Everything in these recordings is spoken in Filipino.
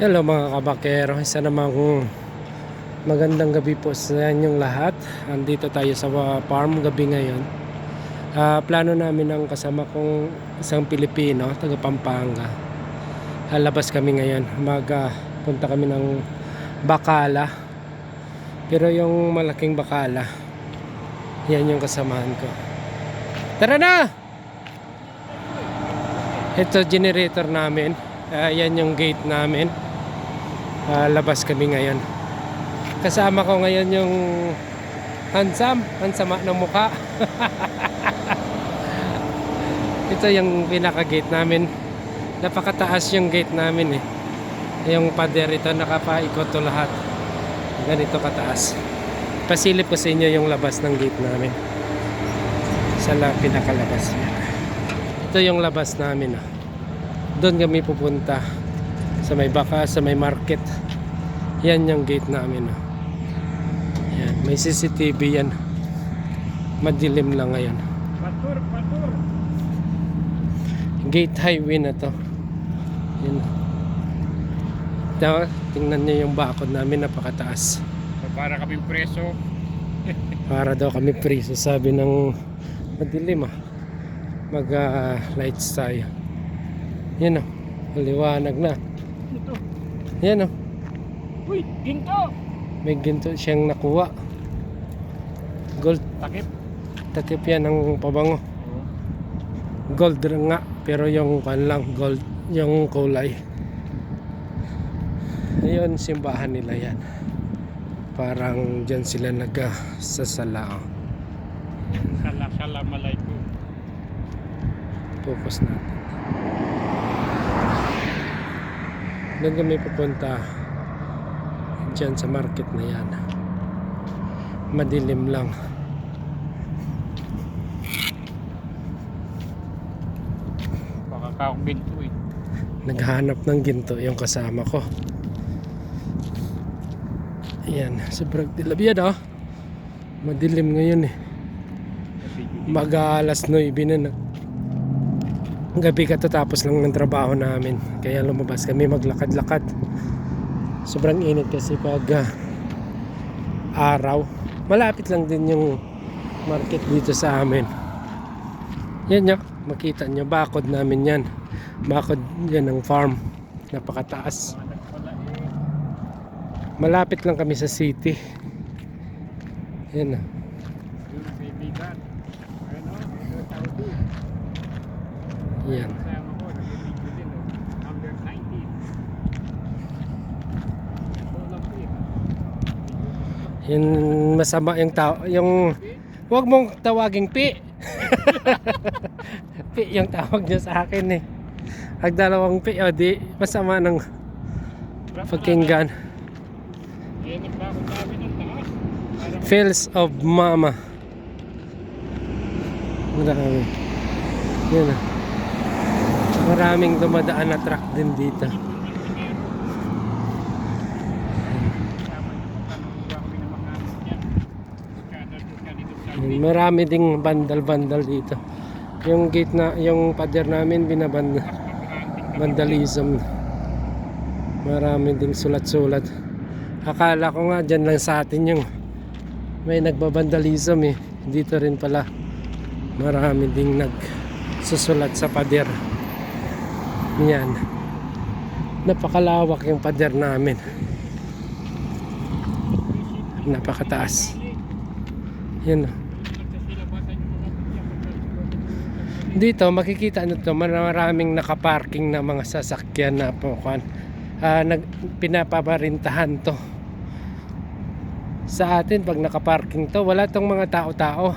Hello mga kabakero, isa namang magandang gabi po sa inyong lahat. Andito tayo sa uh, farm gabi ngayon. Ah, plano namin ang kasama kong isang Pilipino, taga Pampanga. Lalabas kami ngayon, mag ah, punta kami ng Bacala. Pero yung malaking Bacala, yan yung kasamahan ko. Tara na! Ito generator namin. Ah, yan yung gate namin. Ah, labas kami ngayon. Kasama ko ngayon yung handsome, hansama ng mukha. Ito yung pinaka-gate namin. Napakataas yung gate namin eh. Yung pader ito nakapaikot to lahat. Ganito kataas. Pasilip ko sa inyo yung labas ng gate namin. Sa la, pinakalabas. Ito yung labas namin ah. Doon kami pupunta sa may baka, sa may market. Yan yung gate namin. Oh. Yan, may CCTV yan. Madilim lang ngayon. Patur, patur. Gate highway na to. Yan. Ito, tingnan niyo yung bakod namin napakataas. So, para kaming preso. Para daw kami preso sabi ng madilim ah. Mag ah, lights tayo. Yan oh. Liwanag na. Ito. Yan oh. Uy, ginto. May ginto siyang nakuha. Gold Takip. takip yan ng pabango. Gold rin nga pero yung kan lang gold yung kulay. Ayun simbahan nila yan. Parang dyan sila nagsasala. Oh. Sala, salam alaikum. Focus natin. Doon kami pupunta dyan sa market na yan. Madilim lang. Baka kaong ginto eh. Naghanap ng ginto yung kasama ko. Ayan, sobrang dilab yan oh. Madilim ngayon eh. Mag alas 9 na na. Gabi katatapos lang ng trabaho namin. Kaya lumabas kami maglakad-lakad. Sobrang init kasi pag ah, araw. Malapit lang din yung market dito sa amin. Yan nyo, makita nyo, bakod namin yan. Bakod yan ng farm. Napakataas. Malapit lang kami sa city. Yan na. Yung kaibigan. Ano? Ito, Saudi. Yan. Kasama ko, nag-video din oh. Number 19. Ito lang po eh. Yung masama yung tao, yung Huwag mong tawaging pi. pi yung tawag niya sa akin eh. Pag dalawang pi, o di, masama ng? Para Feels of mama. Marami. Yan ah. Maraming dumadaan na truck din dito. Marami ding bandal-bandal dito. Yung gate na, yung pader namin binaband vandalism. Marami ding sulat-sulat. Akala ko nga dyan lang sa atin yung may nagbabandalism eh. Dito rin pala marami ding nagsusulat sa pader. Yan. Napakalawak yung pader namin. Napakataas. Yan. Dito makikita nyo to maraming nakaparking na mga sasakyan na po kan ah, nag pinapabarintahan to. Sa atin pag nakaparking to wala tong mga tao-tao.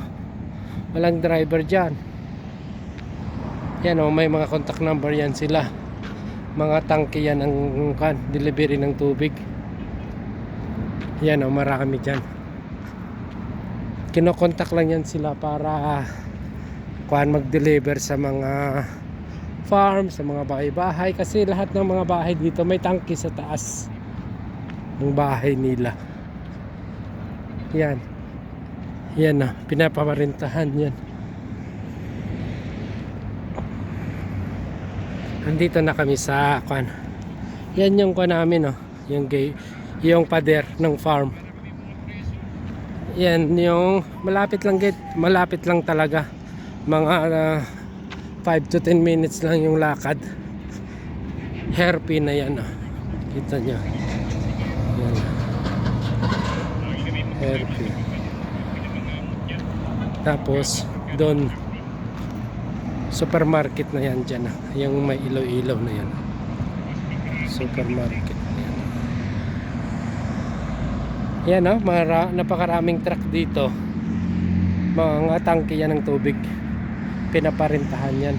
Walang driver diyan. Yan oh, may mga contact number yan sila. Mga tangke yan ng kan delivery ng tubig. Yan oh, marami diyan. Kinokontak lang yan sila para kuan mag-deliver sa mga farm, sa mga bahay-bahay kasi lahat ng mga bahay dito may tangke sa taas ng bahay nila. Yan. Yan na, pinapaparintahan yan. Andito na kami sa kuan Yan yung kwa namin, oh. Yung gay, yung pader ng farm. Yan yung malapit lang gate, malapit lang talaga. Mga 5 to 10 minutes lang yung lakad. Hairpin na yan, oh. Kita nyo. Yan. Hairpin. Tapos, doon, supermarket na yan dyan. ah. Yung may ilaw-ilaw na yan. Supermarket yan. Yan oh, mara, napakaraming truck dito. Mga tangke yan ng tubig. Pinaparintahan yan.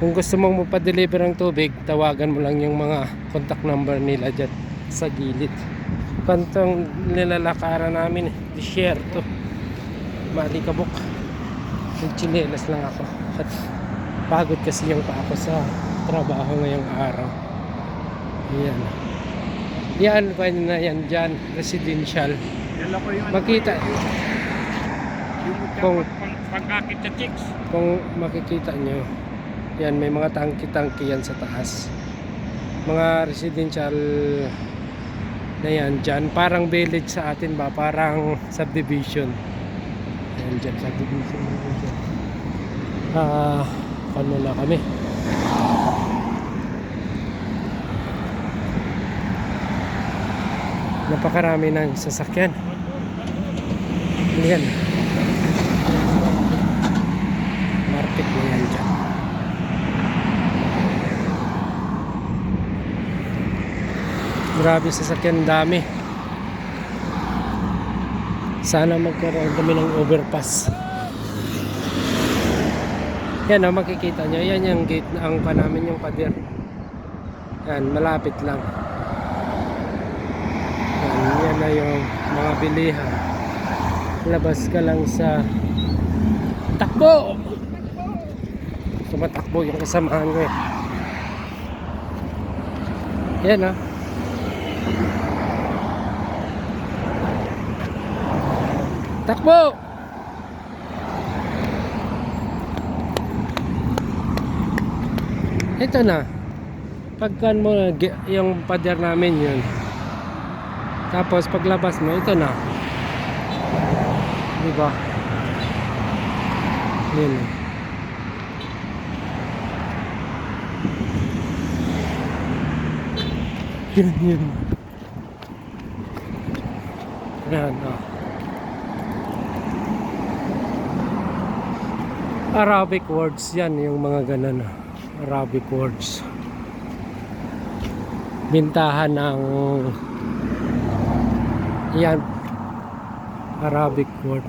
Kung gusto mong mapadeliver ng tubig, tawagan mo lang yung mga contact number nila dyan sa gilid. Kantong nilalakaran namin, eh, disyerto. Malikabok. Nagchinelas lang ako. At pagod kasi yung pa ako sa trabaho ngayong araw. Yan. Yan pa na yan dyan, residential. Ano, Makita, Kung- sa chicks. kung makikita nyo, yan may mga tangki-tangki yan sa taas. Mga residential na yan dyan. Parang village sa atin ba? Parang subdivision. Yan dyan, subdivision. yan dyan. Ah, paano na kami? Napakarami ng sasakyan. Yan. Market na yan dyan. Grabe sasakyan dami. Sana magkaroon kami ng overpass. Yan o, makikita nyo. Yan yung gate na ang namin yung pader. Yan, malapit lang. Yan, yan na yung mga bilihan. Labas ka lang sa takbo! Tumatakbo yung kasamahan ko eh. Yan ah. Takbo! Ito na. Pagkan mo gi- yung pader namin yun. Tapos paglabas mo, ito na. Di ba? Yun. Yun, yun. Yan, oh. Arabic words yan, yung mga ganun. Arabic words. Bintahan ng yan Arabic word.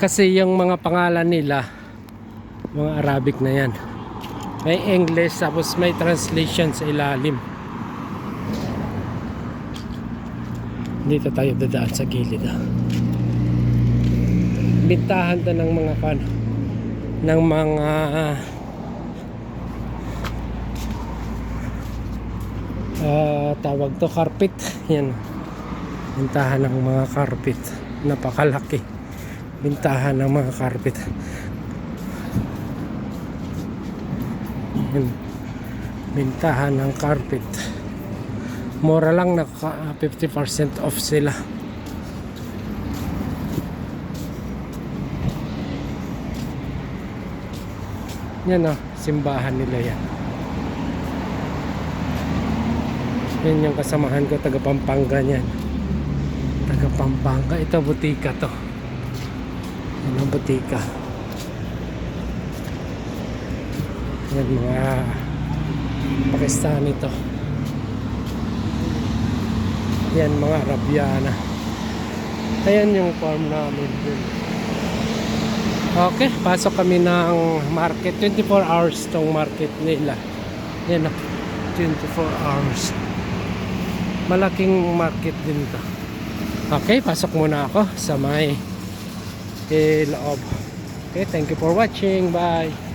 Kasi yung mga pangalan nila mga Arabic na yan. May English tapos may translation sa ilalim. Dito tayo dadaan sa gilid. Ah. Bintahan to ng mga kan ng mga ah, tawag to carpet. Yan. Bintahan ng mga carpet. Napakalaki. Bintahan ng mga carpet. Yan. Bintahan ng carpet. Mura lang naka 50% off sila. Yan o, simbahan nila yan. Yan yung kasamahan ko, taga Pampanga niyan. Taga Pampanga. Ito, butika to. Yan ang butika. Yan mga Pakistani to. Yan mga Arabiana. Ayan yung farm namin dun. Okay, pasok kami ng market. 24 hours tong market nila. Yan o. 24 hours. Malaking market din to. Okay, pasok muna ako sa may eh, loob. Okay, thank you for watching. Bye.